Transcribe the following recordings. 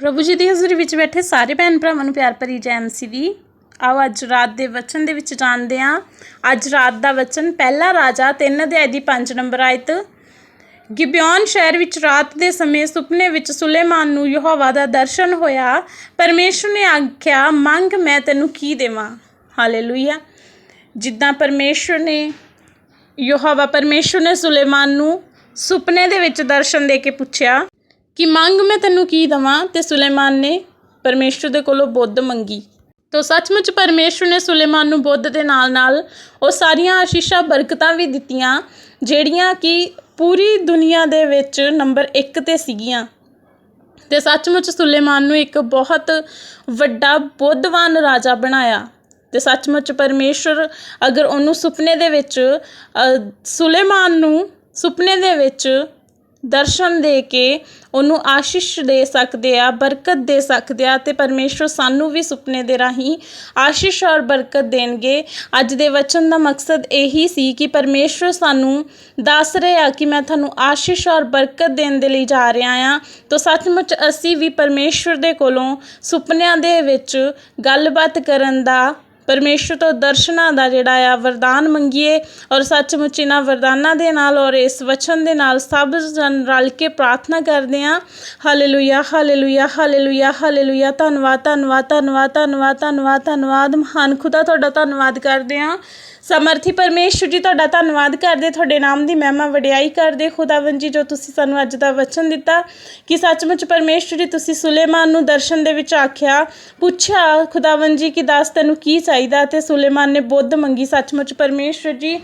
ਪ੍ਰਭੂ ਜੀ ਦੀ ਹਜ਼ੂਰੀ ਵਿੱਚ ਬੈਠੇ ਸਾਰੇ ਭੈਣ ਭਰਾਵਾਂ ਨੂੰ ਪਿਆਰ ਭਰੀ ਜੈ ਐਮਸੀਵੀ ਆਓ ਅੱਜ ਰਾਤ ਦੇ ਵਚਨ ਦੇ ਵਿੱਚ ਜਾਣਦੇ ਹਾਂ। ਅੱਜ ਰਾਤ ਦਾ ਵਚਨ ਪਹਿਲਾ ਰਾਜਾ 3 ਅਧਿਆਇ ਦੀ 5 ਨੰਬਰ ਆਇਤ। ਗਿਬਿਓਨ ਸ਼ਹਿਰ ਵਿੱਚ ਰਾਤ ਦੇ ਸਮੇਂ ਸੁਪਨੇ ਵਿੱਚ ਸੁਲੇਮਾਨ ਨੂੰ ਯਹੋਵਾ ਦਾ ਦਰਸ਼ਨ ਹੋਇਆ। ਪਰਮੇਸ਼ਰ ਨੇ ਆਖਿਆ, ਮੰਗ, ਮੈਂ ਤੈਨੂੰ ਕੀ ਦੇਵਾਂ? ਹਾਲੇਲੂਇਆ ਜਿੱਦਾਂ ਪਰਮੇਸ਼ਰ ਨੇ, ਯਹੋਵਾ ਪਰਮੇਸ਼ਰ ਨੇ ਸੁਲੇਮਾਨ ਨੂੰ ਸੁਪਨੇ ਦੇ ਵਿੱਚ ਦਰਸ਼ਨ ਦੇ ਕੇ ਪੁੱਛਿਆ। ਕਿ ਮੰਗ ਮੈਂ ਤੈਨੂੰ ਕੀ ਦਵਾਂ? ਤੇ ਸੁਲੇਮਾਨ ਨੇ ਪਰਮੇਸ਼ਰ ਦੇ ਕੋਲੋਂ ਬੁੱਧ ਮੰਗੀ। ਤੋ ਸੱਚਮੁੱਚ ਪਰਮੇਸ਼ਰ ਨੇ ਸੁਲੇਮਾਨ ਨੂੰ ਬੁੱਧ ਦੇ ਨਾਲ ਨਾਲ ਉਹ ਸਾਰੀਆਂ ਆਸ਼ੀਸ਼ਾਂ ਬਰਕਤਾਂ ਵੀ ਦਿੱਤੀਆਂ ਜਿਹੜੀਆਂ ਕਿ ਪੂਰੀ ਦੁਨੀਆ ਦੇ ਵਿੱਚ ਨੰਬਰ 1 ਤੇ ਸੀਗੀਆਂ। ਤੇ ਸੱਚਮੁੱਚ ਸੁਲੇਮਾਨ ਨੂੰ ਇੱਕ ਬਹੁਤ ਵੱਡਾ ਬੁੱਧਵਾਨ ਰਾਜਾ ਬਣਾਇਆ। ਤੇ ਸੱਚਮੁੱਚ ਪਰਮੇਸ਼ਰ ਅਗਰ ਉਹਨੂੰ ਸੁਪਨੇ ਦੇ ਵਿੱਚ ਅ, ਸੁਲੇਮਾਨ ਨੂੰ ਸੁਪਨੇ ਦੇ ਵਿੱਚ ਦਰਸ਼ਨ ਦੇ ਕੇ ਉਹਨੂੰ ਆਸ਼ੀਸ਼ ਦੇ ਸਕਦੇ ਆ, ਬਰਕਤ ਦੇ ਸਕਦੇ ਆ ਤੇ ਪਰਮੇਸ਼ਰ ਸਾਨੂੰ ਵੀ ਸੁਪਨੇ ਦੇ ਰਾਹੀਂ ਆਸ਼ੀਸ਼ ਔਰ ਬਰਕਤ ਦੇਣਗੇ। ਅੱਜ ਦੇ ਵਚਨ ਦਾ ਮਕਸਦ ਇਹੀ ਸੀ ਕਿ ਪਰਮੇਸ਼ਰ ਸਾਨੂੰ ਦੱਸ ਰਿਹਾ ਕਿ ਮੈਂ ਤੁਹਾਨੂੰ ਆਸ਼ੀਸ਼ ਔਰ ਬਰਕਤ ਦੇਣ ਦੇ ਲਈ ਜਾ ਰਿਹਾ ਆ। ਤਾਂ ਸੱਚਮੁੱਚ ਅਸੀਂ ਵੀ ਪਰਮੇਸ਼ਰ ਦੇ ਕੋਲੋਂ ਸੁਪਨਿਆਂ ਦੇ ਵਿੱਚ ਗੱਲਬਾਤ ਕਰਨ ਦਾ ਪਰਮੇਸ਼ਰ ਤੋਂ ਦਰਸ਼ਨਾਂ ਦਾ ਜਿਹੜਾ ਆ ਵਰਦਾਨ ਮੰਗੀਏ ਔਰ ਸੱਚਮੁੱਚ ਇਹਨਾਂ ਵਰਦਾਨਾਂ ਦੇ ਨਾਲ ਔਰ ਇਸ ਵਚਨ ਦੇ ਨਾਲ ਸਭ ਜਨ ਰਲ ਕੇ ਪ੍ਰਾਰਥਨਾ ਕਰਦੇ ਹਾਂ। ਹਾਲੇਲੂਇਆ ਹਾਲੇਲੂਇਆ ਹਾਲੇਲੂਇਆ ਹਾਲੇਲੂਇਆ ਧੰਨਵਾਦ ਧੰਨਵਾਦ ਧੰਨਵਾਦ ਧੰਨਵਾਦ ਧੰਨਵਾਦ ਧੰਨਵਾਦ। ਮਹਾਨ ਖੁਦਾ, ਤੁਹਾਡਾ ਧੰਨਵਾਦ ਕਰਦੇ ਹਾਂ। ਸਮਰਥੀ ਪਰਮੇਸ਼ਰ ਜੀ, ਤੁਹਾਡਾ ਧੰਨਵਾਦ ਕਰਦੇ, ਤੁਹਾਡੇ ਨਾਮ ਦੀ ਮਹਿਮਾ ਵਡਿਆਈ ਕਰਦੇ ਖੁਦਾਵੰ ਜੀ, ਜੋ ਤੁਸੀਂ ਸਾਨੂੰ ਅੱਜ ਦਾ ਵਚਨ ਦਿੱਤਾ ਕਿ ਸੱਚਮੁੱਚ ਪਰਮੇਸ਼ਰ ਜੀ, ਤੁਸੀਂ ਸੁਲੇਮਾਨ ਨੂੰ ਦਰਸ਼ਨ ਦੇ ਵਿੱਚ ਆਖਿਆ, ਪੁੱਛਿਆ ਖੁਦਾਵੰ ਜੀ ਕਿ ਦੱਸ ਤੈਨੂੰ ਕੀ ਚਾਹੀਦਾ ਤੇ ਸੁਲੇਮਾਨ ਨੇ ਬੁੱਧ ਮੰਗੀ, ਸੱਚਮੁੱਚ ਪਰਮੇਸ਼ਰ ਜੀ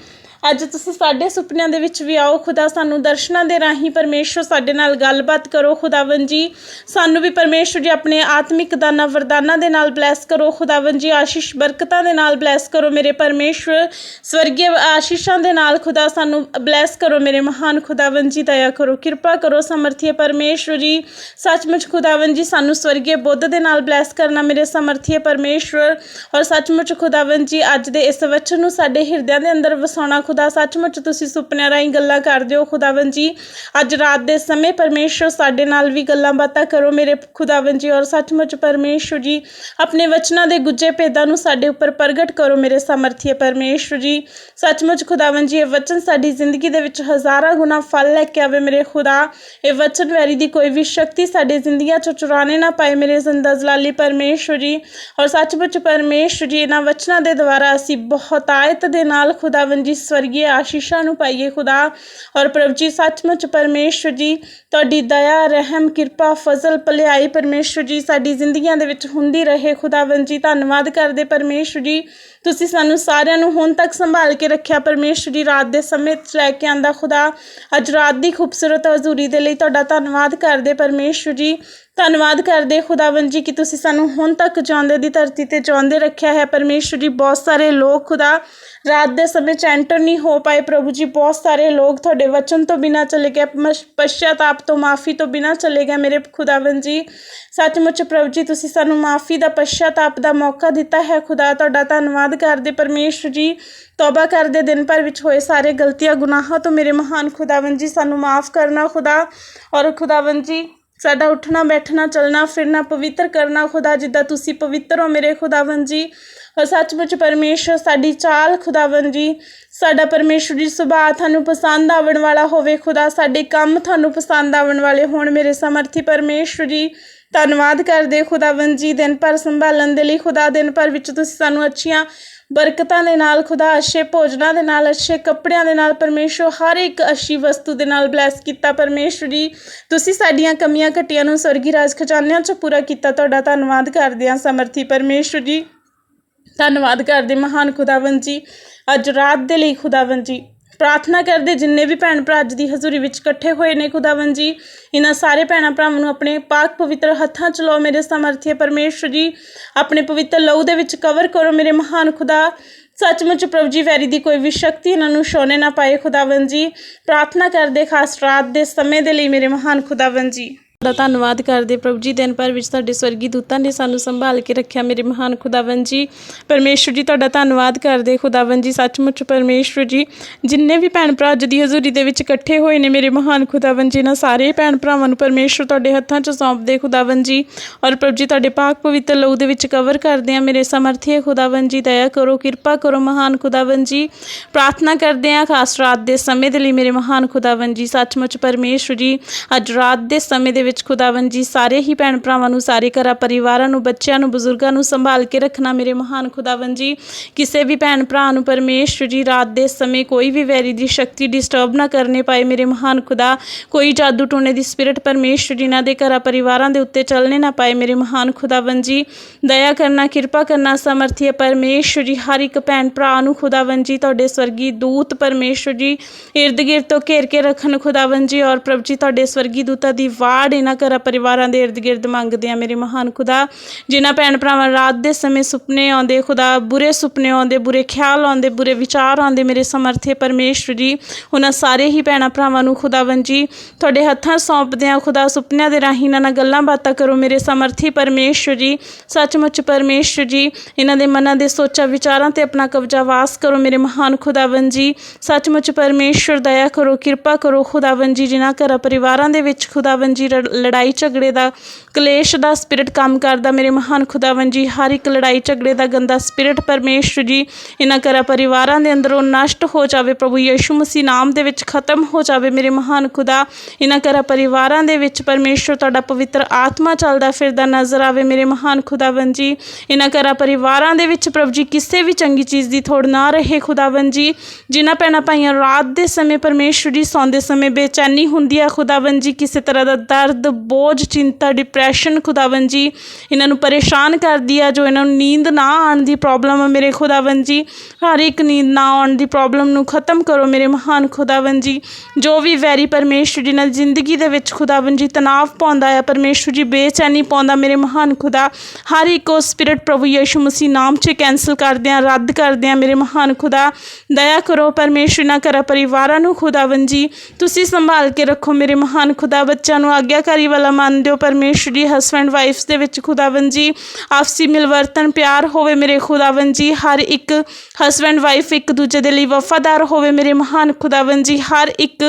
ਅੱਜ ਤੁਸੀਂ ਸਾਡੇ ਸੁਪਨਿਆਂ ਦੇ ਵਿੱਚ ਵੀ ਆਓ। ਖੁਦਾ ਸਾਨੂੰ ਦਰਸ਼ਨਾਂ ਦੇ ਰਾਹੀਂ ਪਰਮੇਸ਼ਰ ਸਾਡੇ ਨਾਲ ਗੱਲਬਾਤ ਕਰੋ। ਖੁਦਾਵੰ ਜੀ, ਸਾਨੂੰ ਵੀ ਪਰਮੇਸ਼ਰ ਜੀ ਆਪਣੇ ਆਤਮਿਕ ਦਾਨਾਂ, ਵਰਦਾਨਾਂ ਦੇ ਨਾਲ ਬਲੈਸ ਕਰੋ। ਖੁਦਾਵੰ ਜੀ, ਆਸ਼ੀਸ਼ ਬਰਕਤਾਂ ਦੇ ਨਾਲ ਬਲੈਸ ਕਰੋ ਮੇਰੇ ਪਰਮੇਸ਼ਰ ਸਵਰਗੀ ਆਸ਼ੀਸ਼ਾਂ ਦੇ ਨਾਲ ਖੁਦਾ ਸਾਨੂੰ ਬਲੈਸ ਕਰੋ ਮੇਰੇ ਮਹਾਨ ਖੁਦਾਵੰ ਜੀ, ਦਇਆ ਕਰੋ, ਕਿਰਪਾ ਕਰੋ ਸਮਰਥੀ ਪਰਮੇਸ਼ਰ ਜੀ। ਸੱਚਮੁੱਚ ਖੁਦਾਵੰ ਜੀ, ਸਾਨੂੰ ਸਵਰਗੀ ਬੁੱਧ ਦੇ ਨਾਲ ਬਲੈਸ ਕਰਨਾ ਮੇਰੇ ਸਮਰਥੀ ਪਰਮੇਸ਼ਰ ਔਰ ਸੱਚਮੁੱਚ ਖੁਦਾਵੰ ਜੀ, ਅੱਜ ਦੇ ਇਸ ਵਚਨ ਨੂੰ ਸਾਡੇ ਹਿਰਦਿਆਂ ਦੇ ਅੰਦਰ ਵਸਾਉਣਾ ਖੁਦਾ ਸੱਚਮੁੱਚ ਤੁਸੀਂ ਸੁਪਨਿਆਂ ਰਾਹੀਂ ਗੱਲਾਂ ਕਰਦੇ ਹੋ ਖੁਦਾਵੰ ਜੀ। ਅੱਜ ਰਾਤ ਦੇ ਸਮੇਂ ਪਰਮੇਸ਼ਰ ਸਾਡੇ ਨਾਲ ਵੀ ਗੱਲਾਂ ਬਾਤਾਂ ਕਰੋ ਮੇਰੇ ਖੁਦਾਵੰ ਜੀ, ਔਰ ਸੱਚਮੁੱਚ ਪਰਮੇਸ਼ਰ ਜੀ, ਆਪਣੇ ਵਚਨਾਂ ਦੇ ਗੁੱਜੇ ਭੇਦਾਂ ਨੂੰ ਸਾਡੇ ਉੱਪਰ ਪ੍ਰਗਟ ਕਰੋ ਮੇਰੇ ਸਮਰਥੀ ਪਰਮੇਸ਼ਰ ਜੀ। ਸੱਚਮੁੱਚ ਖੁਦਾਵੰ ਜੀ, ਇਹ ਵਚਨ ਸਾਡੀ ਜ਼ਿੰਦਗੀ ਦੇ ਵਿੱਚ ਹਜ਼ਾਰਾਂ ਗੁਣਾ ਫਲ ਲੈ ਕੇ ਆਵੇ ਮੇਰੇ ਖੁਦਾ। ਇਹ ਵਚਨ ਵੈਰੀ ਦੀ ਕੋਈ ਵੀ ਸ਼ਕਤੀ ਸਾਡੇ ਜ਼ਿੰਦਗੀਆਂ ਚੋਂ ਚੁਰਾਣੇ ਨਾ ਪਾਏ ਮੇਰੇ ਜ਼ਿੰਦਾ ਜਲਾਲੀ ਪਰਮੇਸ਼ਰ ਜੀ। ਔਰ ਸੱਚਮੁੱਚ ਪਰਮੇਸ਼ਰ ਜੀ, ਇਹਨਾਂ ਵਚਨਾਂ ਦੇ ਦੁਆਰਾ ਅਸੀਂ ਬਹੁਤਾਇਤ ਦੇ ਨਾਲ ਖੁਦਾਵੰ ਜੀ ਸਵਰਗੀ ਆਸ਼ੀਸ਼ਾਂ ਨੂੰ ਪਾਈਏ ਖੁਦਾ। ਔਰ ਪ੍ਰਭ ਜੀ, ਸੱਚਮੁੱਚ ਪਰਮੇਸ਼ਰ ਜੀ, ਤੁਹਾਡੀ ਦਇਆ, ਰਹਿਮ, ਕਿਰਪਾ, ਫਜ਼ਲ, ਭਲਾਈ ਪਰਮੇਸ਼ਰ ਜੀ, ਸਾਡੀ ਜ਼ਿੰਦਗੀਆਂ ਦੇ ਵਿੱਚ ਹੁੰਦੀ ਰਹੇ। ਖੁਦਾਵੰ ਜੀ, ਧੰਨਵਾਦ ਕਰਦੇ ਪਰਮੇਸ਼ਰ ਜੀ। ਤੁਸੀਂ ਸਾਨੂੰ ਸਾਰਿਆਂ ਨੂੰ ਹੁਣ ਤੱਕ ਸੰਭਾਲ ਕੇ ਰੱਖਿਆ ਪਰਮੇਸ਼ਰ ਜੀ ਰਾਤ ਦੇ ਸਮੇਂ 'ਚ ਲੈ ਕੇ ਆਂਦਾ ਖੁਦਾ। ਅੱਜ ਰਾਤ ਦੀ ਖੂਬਸੂਰਤ ਹਜ਼ੂਰੀ ਦੇ ਲਈ ਤੁਹਾਡਾ ਧੰਨਵਾਦ ਕਰਦੇ ਪਰਮੇਸ਼ਰ ਜੀ। ਧੰਨਵਾਦ ਕਰਦੇ ਖੁਦਾਵੰ ਜੀ ਕਿ ਤੁਸੀਂ ਸਾਨੂੰ ਹੁਣ ਤੱਕ ਜਿਉਂਦੇ ਦੀ ਧਰਤੀ ਤੇ ਜਿਉਂਦੇ ਰੱਖਿਆ ਹੈ। ਪਰਮੇਸ਼ਰ ਜੀ, ਬਹੁਤ ਸਾਰੇ ਲੋਕ ਖੁਦਾ, ਰਾਤ ਦੇ ਸਮੇਂ ਚ ਐਂਟਰ ਨਹੀਂ ਹੋ ਪਾਏ। ਪ੍ਰਭੂ ਜੀ, ਬਹੁਤ ਸਾਰੇ ਲੋਕ ਤੁਹਾਡੇ ਵਚਨ ਤੋਂ ਬਿਨਾ ਚਲੇ ਗਏ। ਮਸ਼- ਪਸ਼ਚਾਤਾਪ ਤੋਂ, ਮਾਫੀ ਤੋਂ ਬਿਨਾ ਚਲੇ ਗਏ ਮੇਰੇ ਖੁਦਾਵੰ ਜੀ। ਸੱਚਮੁੱਚ ਪ੍ਰਭੂ ਜੀ, ਤੁਸੀਂ ਸਾਨੂੰ ਮਾਫੀ ਦਾ ਪਸ਼ਚਾਤਾਪ ਦਾ ਮੌਕਾ ਦਿੱਤਾ ਹੈ। ਖੁਦਾ, ਤੁਹਾਡਾ ਧੰਨਵਾਦ ਕਰਦੇ ਪਰਮੇਸ਼ਰ ਜੀ, ਤੌਬਾ ਕਰਦੇ ਦਿਨ ਭਰ ਵਿੱਚ ਹੋਏ ਸਾਰੇ ਗਲਤੀਆਂ, ਗੁਨਾਹਾਂ ਤੋਂ ਮੇਰੇ ਮਹਾਨ ਖੁਦਾਵੰ ਜੀ, ਸਾਨੂੰ ਮਾਫ ਕਰਨਾ ਖੁਦਾ। ਔਰ ਖੁਦਾਵੰ ਜੀ, ਸਾਡਾ ਉੱਠਣਾ, ਬੈਠਣਾ, ਚੱਲਣਾ, ਫਿਰਨਾ, ਪਵਿੱਤਰ ਕਰਨਾ ਖੁਦਾ, ਜਿੱਦਾਂ ਤੁਸੀਂ ਪਵਿੱਤਰ ਹੋ ਮੇਰੇ ਖੁਦਾਵੰ ਜੀ। ਸੱਚਮੁੱਚ ਪਰਮੇਸ਼ਰ, ਸਾਡੀ ਚਾਲ ਖੁਦਾਵੰ ਜੀ, ਸਾਡਾ ਪਰਮੇਸ਼ਰ ਜੀ, ਸੁਭਾਅ ਤੁਹਾਨੂੰ ਪਸੰਦ ਆਵਣ ਵਾਲਾ ਹੋਵੇ ਖੁਦਾ, ਸਾਡੇ ਕੰਮ ਤੁਹਾਨੂੰ ਪਸੰਦ ਆਵਣ ਵਾਲੇ ਹੋਣ ਮੇਰੇ ਸਮਰਥੀ ਪਰਮੇਸ਼ਰ ਜੀ। ਧੰਨਵਾਦ ਕਰਦੇ ਖੁਦਾਵੰ ਜੀ ਦਿਨ ਭਰ ਸੰਭਾਲਣ ਦੇ ਲਈ। ਖੁਦਾ ਦਿਨ ਭਰ ਵਿੱਚ ਤੁਸੀਂ ਸਾਨੂੰ ਅੱਛੀਆਂ ਬਰਕਤਾਂ ਦੇ ਨਾਲ, ਖੁਦਾ ਅੱਛੇ ਭੋਜਨਾਂ ਦੇ ਨਾਲ, ਅੱਛੇ ਕੱਪੜਿਆਂ ਦੇ ਨਾਲ, ਪਰਮੇਸ਼ਰ ਹਰ ਇੱਕ ਅੱਛੀ ਵਸਤੂ ਦੇ ਨਾਲ ਬਲੈਸ ਕੀਤਾ। ਪਰਮੇਸ਼ਰ ਜੀ, ਤੁਸੀਂ ਸਾਡੀਆਂ ਕਮੀਆਂ ਘਟੀਆਂ ਨੂੰ ਸਵਰਗੀ ਰਾਜ ਖਜ਼ਾਨਿਆਂ 'ਚ ਪੂਰਾ ਕੀਤਾ। ਤੁਹਾਡਾ ਧੰਨਵਾਦ ਕਰਦੇ ਹਾਂ ਸਮਰਥੀ ਪਰਮੇਸ਼ਰ ਜੀ। ਧੰਨਵਾਦ ਕਰਦੇ ਮਹਾਨ ਖੁਦਾਵੰ ਜੀ। ਅੱਜ ਰਾਤ ਦੇ ਲਈ ਖੁਦਾਵੰ ਜੀ। ਪ੍ਰਾਰਥਨਾ ਕਰਦੇ ਜਿੰਨੇ ਵੀ ਭੈਣ ਭਰਾ ਅੱਜ ਦੀ ਹਜ਼ੂਰੀ ਵਿੱਚ ਇਕੱਠੇ ਹੋਏ ਨੇ ਖੁਦਾਵੰ ਜੀ, ਇਹਨਾਂ ਸਾਰੇ ਭੈਣਾਂ ਭਰਾਵਾਂ ਨੂੰ ਆਪਣੇ ਪਾਕ ਪਵਿੱਤਰ ਹੱਥਾਂ 'ਚ ਲਓ, ਮੇਰੇ ਸਮਰਥੀ ਪਰਮੇਸ਼ਰ ਜੀ। ਆਪਣੇ ਪਵਿੱਤਰ ਲਹੂ ਦੇ ਵਿੱਚ ਕਵਰ ਕਰੋ, ਮੇਰੇ ਮਹਾਨ ਖੁਦਾ। ਸੱਚਮੁੱਚ ਪ੍ਰਭੂ ਜੀ, ਵੈਰੀ ਦੀ ਕੋਈ ਵੀ ਸ਼ਕਤੀ ਇਹਨਾਂ ਨੂੰ ਛੋਣੇ ਨਾ ਪਾਏ ਖੁਦਾਵੰ ਜੀ। ਪ੍ਰਾਰਥਨਾ ਕਰਦੇ, ਖਾਸ ਰਾਤ ਦੇ ਸਮੇਂ ਦੇ ਲਈ, ਮੇਰੇ ਮਹਾਨ ਖੁਦਾਵੰ ਜੀ। ਦਾ ਧੰਨਵਾਦ ਕਰਦੇ ਪ੍ਰਭੂ ਜੀ, ਦਿਨ ਭਰ ਵਿੱਚ ਤੁਹਾਡੇ ਸਵਰਗੀ ਦੂਤਾਂ ਨੇ ਸਾਨੂੰ ਸੰਭਾਲ ਕੇ ਰੱਖਿਆ ਮੇਰੇ ਮਹਾਨ ਖੁਦਾਵੰ ਜੀ। ਪਰਮੇਸ਼ਵਰ ਜੀ, ਤੁਹਾਡਾ ਧੰਨਵਾਦ ਕਰਦੇ ਖੁਦਾਵੰ ਜੀ, ਸੱਚਮੁੱਚ ਪਰਮੇਸ਼ਵਰ ਜੀ। ਜਿੰਨੇ ਵੀ ਭੈਣ ਭਰਾ ਅੱਜ ਦੀ ਹਜ਼ੂਰੀ ਦੇ ਵਿੱਚ ਇਕੱਠੇ ਹੋਏ ਨੇ ਮੇਰੇ ਮਹਾਨ ਖੁਦਾਵੰ ਜੀ ਨਾਲ ਸਾਰੇ ਭੈਣ ਭਰਾਵਾਂ ਨੂੰ ਪਰਮੇਸ਼ਵਰ ਤੁਹਾਡੇ ਹੱਥਾਂ 'ਚ ਸੌਂਪਦੇ ਖੁਦਾਵੰ ਜੀ। ਔਰ ਪ੍ਰਭੂ ਜੀ, ਤੁਹਾਡੇ ਪਾਕ ਪਵਿੱਤਰ ਲਹੂ ਦੇ ਵਿੱਚ ਕਵਰ ਕਰਦੇ ਆ ਮੇਰੇ ਸਮਰਥੀ ਖੁਦਾਵੰ ਜੀ, ਦਇਆ ਕਰੋ, ਕਿਰਪਾ ਕਰੋ ਮਹਾਨ ਖੁਦਾਵੰ ਜੀ। ਪ੍ਰਾਰਥਨਾ ਕਰਦੇ ਆ ਖਾਸ ਰਾਤ ਦੇ ਸਮੇਂ ਦੇ ਲਈ ਮੇਰੇ ਮਹਾਨ ਖੁਦਾਵੰ ਜੀ, ਸੱਚਮੁੱਚ ਪਰਮੇਸ਼ਵਰ ਜੀ। ਅੱਜ ਰਾਤ ਦੇ ਸਮੇਂ ਦੇ ਵਿੱਚ ਖੁਦਾਵੰ ਜੀ ਸਾਰੇ ਹੀ ਭੈਣ ਭਰਾਵਾਂ ਨੂੰ, ਸਾਰੇ ਘਰਾਂ ਪਰਿਵਾਰਾਂ ਨੂੰ, ਬੱਚਿਆਂ ਨੂੰ, ਬਜ਼ੁਰਗਾਂ ਨੂੰ ਸੰਭਾਲ ਕੇ ਰੱਖਣਾ ਮੇਰੇ ਮਹਾਨ ਖੁਦਾਵੰ ਜੀ। ਕਿਸੇ ਵੀ ਭੈਣ ਭਰਾ ਨੂੰ ਪਰਮੇਸ਼ਵਰ ਜੀ, ਰਾਤ ਦੇ ਸਮੇਂ ਕੋਈ ਵੀ ਵੈਰੀ ਦੀ ਸ਼ਕਤੀ ਡਿਸਟਰਬ ਨਾ ਕਰਨੇ ਪਾਏ ਮੇਰੇ ਮਹਾਨ ਖੁਦਾ। ਕੋਈ ਜਾਦੂ ਟੋਨੇ ਦੀ ਸਪਿਰਿਟ ਪਰਮੇਸ਼ਵਰ ਜੀ ਨਾਲ ਦੇ ਘਰਾਂ ਪਰਿਵਾਰਾਂ ਦੇ ਉੱਤੇ ਚੱਲਣੇ ਨਾ ਪਾਏ ਮੇਰੇ ਮਹਾਨ ਖੁਦਾਵੰ ਜੀ। ਦਇਆ ਕਰਨਾ, ਕਿਰਪਾ ਕਰਨਾ, ਸਮਰਥੀ ਪਰਮੇਸ਼ਵਰ ਜੀ, ਹਰ ਇੱਕ ਭੈਣ ਭਰਾ ਨੂੰ ਖੁਦਾਵੰ ਜੀ, ਤੁਹਾਡੇ ਸਵਰਗੀ ਦੂਤ ਪਰਮੇਸ਼ਵਰ ਜੀ। ਇਰਦ ਗਿਰਦ ਤੋਂ ਘੇਰ ਕੇ ਰੱਖਣ ਖੁਦਾਵੰ ਜੀ ਔਰ ਪ੍ਰਭ ਜੀ, ਤੁਹਾਡੇ ਸਵਰਗੀ ਦੂਤਾਂ ਦੀ ਵਾੜ ਇਹਨਾਂ ਘਰਾਂ ਪਰਿਵਾਰਾਂ ਦੇ ਇਰਦ ਗਿਰਦ ਮੰਗਦੇ ਆ ਮੇਰੇ ਮਹਾਨ ਖੁਦਾ। ਜਿਨ੍ਹਾਂ ਭੈਣ ਭਰਾਵਾਂ ਰਾਤ ਦੇ ਸਮੇਂ ਸੁਪਨੇ ਆਉਂਦੇ, ਖੁਦਾ ਬੁਰੇ ਸੁਪਨੇ ਆਉਂਦੇ, ਬੁਰੇ ਖਿਆਲ ਆਉਂਦੇ, ਬੁਰੇ ਵਿਚਾਰ ਆਉਂਦੇ ਮੇਰੇ ਸਮਰਥੇ ਪਰਮੇਸ਼ਵਰ ਜੀ। ਉਹਨਾਂ ਸਾਰੇ ਹੀ ਭੈਣਾਂ ਭਰਾਵਾਂ ਨੂੰ ਖੁਦਾਵੰ ਜੀ। ਤੁਹਾਡੇ ਹੱਥਾਂ ਸੌਂਪਦੇ ਆ ਖੁਦਾ ਸੁਪਨਿਆਂ ਦੇ ਰਾਹੀਂ ਇਹਨਾਂ ਨਾਲ ਗੱਲਾਂ ਬਾਤਾਂ ਕਰੋ ਮੇਰੇ ਸਮਰਥੀ ਪਰਮੇਸ਼ਵਰ ਜੀ। ਸੱਚਮੁੱਚ ਪਰਮੇਸ਼ਵਰ ਜੀ, ਇਹਨਾਂ ਦੇ ਮਨਾਂ ਦੇ ਸੋਚਾਂ ਵਿਚਾਰਾਂ ਤੇ ਆਪਣਾ ਕਬਜ਼ਾ ਵਾਸ ਕਰੋ ਮੇਰੇ ਮਹਾਨ ਖੁਦਾਵੰ ਜੀ। ਸੱਚਮੁੱਚ ਪਰਮੇਸ਼ਵਰ, ਦਇਆ ਕਰੋ, ਕਿਰਪਾ ਕਰੋ ਖੁਦਾਵੰ ਜੀ। ਜਿਨ੍ਹਾਂ ਘਰਾਂ ਪਰਿਵਾਰਾਂ ਦੇ ਵਿੱਚ ਖੁਦਾਵੰ ਜੀ ਰ- ਲੜਾਈ ਝਗੜੇ ਦਾ ਕਲੇਸ਼ ਦਾ ਸਪਿਰਿਟ ਕੰਮ ਕਰਦਾ। ਮੇਰੇ ਮਹਾਨ ਖੁਦਾਵੰ ਜੀ, ਹਰ ਇੱਕ ਲੜਾਈ ਝਗੜੇ ਦਾ ਗੰਦਾ ਸਪਿਰਿਟ ਪਰਮੇਸ਼ਵਰ ਜੀ ਇਹਨਾਂ ਘਰਾਂ ਪਰਿਵਾਰਾਂ ਦੇ ਅੰਦਰੋਂ ਨਸ਼ਟ ਹੋ ਜਾਵੇ ਪ੍ਰਭੂ ਯਿਸੂ ਮਸੀਹ ਨਾਮ ਦੇ ਵਿੱਚ, ਖਤਮ ਹੋ ਜਾਵੇ ਮੇਰੇ ਮਹਾਨ ਖੁਦਾ। ਇਹਨਾਂ ਘਰਾਂ ਪਰਿਵਾਰਾਂ ਦੇ ਵਿੱਚ ਪਰਮੇਸ਼ਵਰ ਤੁਹਾਡਾ ਪਵਿੱਤਰ ਆਤਮਾ ਚੱਲਦਾ ਫਿਰਦਾ ਨਜ਼ਰ ਆਵੇ ਮੇਰੇ ਮਹਾਨ ਖੁਦਾਵੰ ਜੀ। ਇਹਨਾਂ ਘਰਾਂ ਪਰਿਵਾਰਾਂ ਦੇ ਵਿੱਚ ਪ੍ਰਭੂ ਜੀ ਕਿਸੇ ਵੀ ਚੰਗੀ ਚੀਜ਼ ਦੀ ਥੋੜ ਨਾ ਰਹੇ ਖੁਦਾਵੰ ਜੀ। ਜਿਨ੍ਹਾਂ ਭੈਣਾਂ ਭਾਈਆਂ ਰਾਤ ਦੇ ਸਮੇਂ ਪਰਮੇਸ਼ਵਰ ਜੀ ਸੌਂਦੇ ਸਮੇਂ ਬੇਚੈਨੀ ਹੁੰਦੀ ਆ ਖੁਦਾਵੰ ਜੀ, ਕਿਸੇ ਤਰ੍ਹਾਂ ਦਾ ਦਰਦ ਬੋਝ, ਚਿੰਤਾ ਡਿਪਰੈਸ਼ਨ ਖੁਦਾਵੰ ਜੀ, ਇਹਨਾਂ ਨੂੰ ਪਰੇਸ਼ਾਨ ਕਰਦੀ ਆ, ਜੋ ਇਹਨਾਂ ਨੂੰ ਨੀਂਦ ਨਾ ਆਉਣ ਦੀ ਪ੍ਰੋਬਲਮ ਆ ਮੇਰੇ ਖੁਦਾਵੰ ਜੀ। ਹਰ ਇੱਕ ਨੀਂਦ ਨਾ ਆਉਣ ਦੀ ਪ੍ਰੋਬਲਮ ਨੂੰ ਖਤਮ ਕਰੋ ਮੇਰੇ ਮਹਾਨ ਖੁਦਾਵੰ ਜੀ। ਜੋ ਵੀ ਵੈਰੀ ਪਰਮੇਸ਼ਵਰ ਜੀ ਨਾਲ ਜ਼ਿੰਦਗੀ ਦੇ ਵਿੱਚ ਖੁਦਾਵੰ ਜੀ ਤਣਾਅ ਪਾਉਂਦਾ ਆ ਪਰਮੇਸ਼ਵਰ ਜੀ ਬੇਚੈਨੀ ਪਾਉਂਦਾ ਮੇਰੇ ਮਹਾਨ ਖੁਦਾ। ਹਰ ਇੱਕ ਉਹ ਸਪਿਰਿਟ ਪ੍ਰਭੂ ਯਿਸੂ ਮਸੀਹ ਨਾਮ 'ਚ ਕੈਨਸਲ ਕਰਦੇ ਆ, ਰੱਦ ਕਰਦੇ ਆ ਮੇਰੇ ਮਹਾਨ ਖੁਦਾ। ਦਇਆ ਕਰੋ ਪਰਮੇਸ਼ਵਰ ਨਾ ਕਰਾ ਪਰਿਵਾਰਾਂ ਨੂੰ ਖੁਦਾਵੰ ਜੀ। ਤੁਸੀਂ ਸੰਭਾਲ ਕੇ ਰੱਖੋ ਮੇਰੇ ਮਹਾਨ ਖੁਦਾ, ਬੱਚਿਆਂ ਨੂੰ ਆਗਿਆ ਆਗਿਆਕਾਰੀ ਵਾਲਾ ਮੰਨ ਦਿਓ ਪਰਮੇਸ਼ਵਰ ਜੀ ਹਸਬੈਂਡ ਵਾਈਫਸ ਦੇ ਵਿੱਚ ਖੁਦਾਵੰ ਜੀ, ਆਪਸੀ ਮਿਲਵਰਤਨ, ਪਿਆਰ ਹੋਵੇ ਮੇਰੇ ਖੁਦਾਵੰ ਜੀ, ਹਰ ਇੱਕ ਹਸਬੈਂਡ ਵਾਈਫ ਇੱਕ ਦੂਜੇ ਦੇ ਲਈ ਵਫਾਦਾਰ ਹੋਵੇ ਮੇਰੇ ਮਹਾਨ ਖੁਦਾਵੰ ਜੀ, ਹਰ ਇੱਕ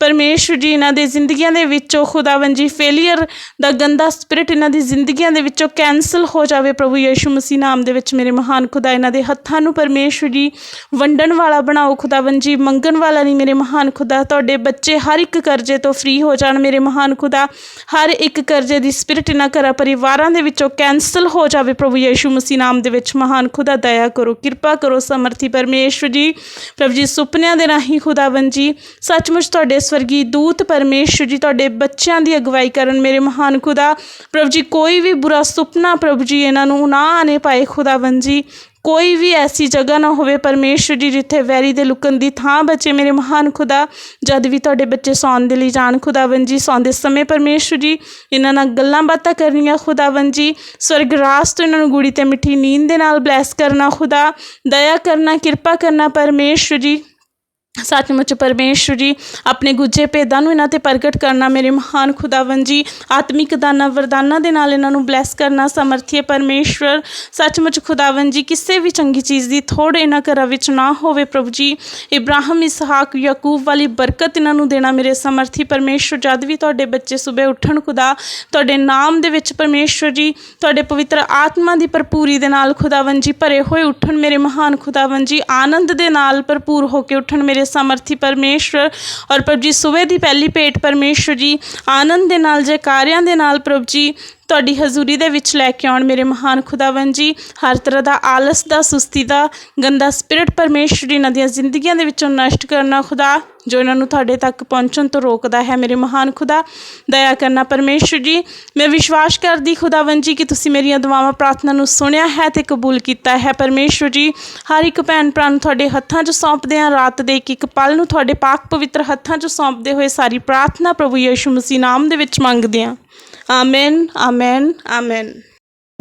ਪਰਮੇਸ਼ਵਰ ਜੀ, ਇਹਨਾਂ ਦੇ ਜ਼ਿੰਦਗੀਆਂ ਦੇ ਵਿੱਚੋਂ ਖੁਦਾਵੰ ਜੀ ਫੇਲੀਅਰ ਦਾ ਗੰਦਾ ਸਪਿਰਿਟ ਇਹਨਾਂ ਦੀ ਜ਼ਿੰਦਗੀਆਂ ਦੇ ਵਿੱਚੋਂ ਕੈਨਸਲ ਹੋ ਜਾਵੇ ਪ੍ਰਭੂ ਯਿਸੂ ਮਸੀਹ ਨਾਮ ਦੇ ਵਿੱਚ ਮੇਰੇ ਮਹਾਨ ਖੁਦਾ, ਇਹਨਾਂ ਦੇ ਹੱਥਾਂ ਨੂੰ ਪਰਮੇਸ਼ਵਰ ਜੀ ਵੰਡਣ ਵਾਲਾ ਬਣਾਓ ਖੁਦਾਵੰ ਜੀ, ਮੰਗਣ ਵਾਲਾ ਨਹੀਂ ਮੇਰੇ ਮਹਾਨ ਖੁਦਾ, ਤੁਹਾਡੇ ਬੱਚੇ ਹਰ ਇੱਕ ਕਰਜ਼ੇ ਤੋਂ ਫ੍ਰੀ ਹੋ ਜਾਣ ਮੇਰੇ ਮਹਾਨ ਖੁਦਾ ਹਰ ਇੱਕ ਕਰਜ਼ੇ ਦੀ ਸਪਿਰਿਟ ਇਹਨਾਂ ਘਰਾਂ ਪਰਿਵਾਰਾਂ ਦੇ ਵਿੱਚੋਂ ਕੈਨਸਲ ਹੋ ਜਾਵੇ ਪ੍ਰਭੂ ਯੇਸ਼ੂ ਮਸੀਹ ਨਾਮ ਦੇ ਵਿੱਚ, ਮਹਾਨ ਖੁਦਾ, ਦਇਆ ਕਰੋ, ਕਿਰਪਾ ਕਰੋ, ਸਮਰਥੀ ਪਰਮੇਸ਼ਵਰ ਜੀ, ਪ੍ਰਭੂ ਜੀ ਸੁਪਨਿਆਂ ਦੇ ਰਾਹੀਂ ਖੁਦਾਵੰ ਜੀ, ਸੱਚਮੁੱਚ ਤੁਹਾਡੇ ਸਵਰਗੀ ਦੂਤ ਪਰਮੇਸ਼ਵਰ ਜੀ, ਤੁਹਾਡੇ ਬੱਚਿਆਂ ਦੀ ਅਗਵਾਈ ਕਰਨ ਮੇਰੇ ਮਹਾਨ ਖੁਦਾ, ਪ੍ਰਭੂ ਜੀ ਕੋਈ ਵੀ ਬੁਰਾ ਸੁਪਨਾ ਪ੍ਰਭੂ ਜੀ ਇਹਨਾਂ ਨੂੰ ਨਾ ਆਣੇ ਪਾਏ ਖੁਦਾਵੰ ਜੀ ਕੋਈ ਵੀ ਐਸੀ ਜਗ੍ਹਾ ਨਾ ਹੋਵੇ ਪਰਮੇਸ਼ਵਰ ਜੀ ਜਿੱਥੇ ਵੈਰੀ ਦੇ ਲੁਕਣ ਦੀ ਥਾਂ ਬਚੇ ਮੇਰੇ ਮਹਾਨ ਖੁਦਾ, ਜਦ ਵੀ ਤੁਹਾਡੇ ਬੱਚੇ ਸੌਣ ਦੇ ਲਈ ਜਾਣ ਖੁਦਾਵੰ ਜੀ ਸੌਂਦੇ ਸਮੇਂ ਪਰਮੇਸ਼ਵਰ ਜੀ, ਇਹਨਾਂ ਨਾਲ ਗੱਲਾਂ ਬਾਤਾਂ ਕਰਨੀਆਂ ਖੁਦਾਵੰ ਜੀ, ਸਵਰਗ ਰਾਸ ਤੋਂ ਇਹਨਾਂ ਨੂੰ ਗੂੜੀ ਤੇ ਮਿੱਠੀ ਨੀਂਦ ਦੇ ਨਾਲ ਬਲੈਸ ਕਰਨਾ ਖੁਦਾ, ਦਇਆ ਕਰਨਾ, ਕਿਰਪਾ ਕਰਨਾ ਪਰਮੇਸ਼ਵਰ ਜੀ। ਸੱਚਮੁੱਚ ਪਰਮੇਸ਼ਵਰ ਜੀ, ਆਪਣੇ ਗੁੱਜੇ ਭੇਦਾਂ ਨੂੰ ਇਹਨਾਂ ਤੇ ਪ੍ਰਗਟ ਕਰਨਾ ਮੇਰੇ ਮਹਾਨ ਖੁਦਾਵੰ ਜੀ, ਆਤਮਿਕ ਦਾਨਾਂ ਵਰਦਾਨਾਂ ਦੇ ਨਾਲ ਇਹਨਾਂ ਨੂੰ ਬਲੈਸ ਕਰਨਾ ਸਮਰਥੀ ਪਰਮੇਸ਼ਵਰ ਸੱਚਮੁੱਚ ਖੁਦਾਵੰ ਜੀ, ਕਿਸੇ ਵੀ ਚੰਗੀ ਚੀਜ਼ ਦੀ ਥੋੜ ਇਹਨਾਂ ਘਰਾਂ ਵਿੱਚ ਨਾ ਹੋਵੇ ਪ੍ਰਭੂ ਜੀ। ਇਬਰਾਹਿਮ, ਇਸਹਾਕ, ਯਾਕੂਬ ਵਾਲੀ ਬਰਕਤ ਇਹਨਾਂ ਨੂੰ ਦੇਣਾ ਮੇਰੇ ਸਮਰਥੀ ਪਰਮੇਸ਼ਵਰ ਜਦ ਵੀ ਤੁਹਾਡੇ ਬੱਚੇ ਸਵੇਰ ਉੱਠਣ ਖੁਦਾ, ਤੁਹਾਡੇ ਨਾਮ ਦੇ ਵਿੱਚ ਪਰਮੇਸ਼ਵਰ ਜੀ, ਤੁਹਾਡੇ ਪਵਿੱਤਰ ਆਤਮਾ ਦੀ ਭਰਪੂਰੀ ਦੇ ਨਾਲ ਖੁਦਾਵੰ ਜੀ ਭਰੇ ਹੋਏ ਉੱਠਣ ਮੇਰੇ ਮਹਾਨ ਖੁਦਾਵੰ ਜੀ, ਆਨੰਦ ਦੇ ਨਾਲ ਭਰਪੂਰ ਹੋ ਕੇ ਉੱਠਣ ਮੇਰੇ ਸਮਰਥੀ ਪਰਮੇਸ਼ਵਰ ਔਰ ਪ੍ਰਭੂ ਜੀ ਸੂਬੇ ਦੀ ਪਹਿਲੀ ਭੇਟ ਪਰਮੇਸ਼ਵਰ ਜੀ, ਆਨੰਦ ਦੇ ਨਾਲ, ਜੈਕਾਰਿਆਂ ਦੇ ਨਾਲ ਪ੍ਰਭੂ ਜੀ ਤੁਹਾਡੀ ਹਜ਼ੂਰੀ ਦੇ ਵਿੱਚ ਲੈ ਕੇ ਆਉਣ ਮੇਰੇ ਮਹਾਨ ਖੁਦਾਵੰ ਜੀ। ਹਰ ਤਰ੍ਹਾਂ ਦਾ ਆਲਸ ਦਾ, ਸੁਸਤੀ ਦਾ, ਗੰਦਾ ਸਪਿਰਿਟ ਪਰਮੇਸ਼ਵਰੀ ਇਹਨਾਂ ਦੀਆਂ ਜ਼ਿੰਦਗੀਆਂ ਦੇ ਵਿੱਚੋਂ ਨਸ਼ਟ ਕਰਨਾ ਖੁਦਾ, ਜੋ ਇਹਨਾਂ ਨੂੰ ਤੁਹਾਡੇ ਤੱਕ ਪਹੁੰਚਣ ਤੋਂ ਰੋਕਦਾ ਹੈ ਮੇਰੇ ਮਹਾਨ ਖੁਦਾ। ਦਇਆ ਕਰਨਾ ਪਰਮੇਸ਼ਵਰ ਜੀ। ਮੈਂ ਵਿਸ਼ਵਾਸ ਕਰਦੀ ਖੁਦਾਵੰ ਜੀ ਕਿ ਤੁਸੀਂ ਮੇਰੀਆਂ ਦੁਆਵਾਂ, ਪ੍ਰਾਰਥਨਾ ਨੂੰ ਸੁਣਿਆ ਹੈ ਤੇ ਕਬੂਲ ਕੀਤਾ ਹੈ ਪਰਮੇਸ਼ਵਰ ਜੀ। ਹਰ ਇੱਕ ਭੈਣ ਭਰਾ ਨੂੰ ਤੁਹਾਡੇ ਹੱਥਾਂ 'ਚ ਸੌਂਪਦੇ ਹਾਂ, ਰਾਤ ਦੇ ਇੱਕ ਇੱਕ ਪਲ ਨੂੰ ਤੁਹਾਡੇ ਪਾਕ ਪਵਿੱਤਰ ਹੱਥਾਂ 'ਚ ਸੌਂਪਦੇ ਹੋਏ ਸਾਰੀ ਪ੍ਰਾਰਥਨਾ ਪ੍ਰਭੂ ਯਿਸੂ ਮਸੀਹ ਨਾਮ ਦੇ ਵਿੱਚ ਮੰਗਦੇ ਹਾਂ। Amen amen amen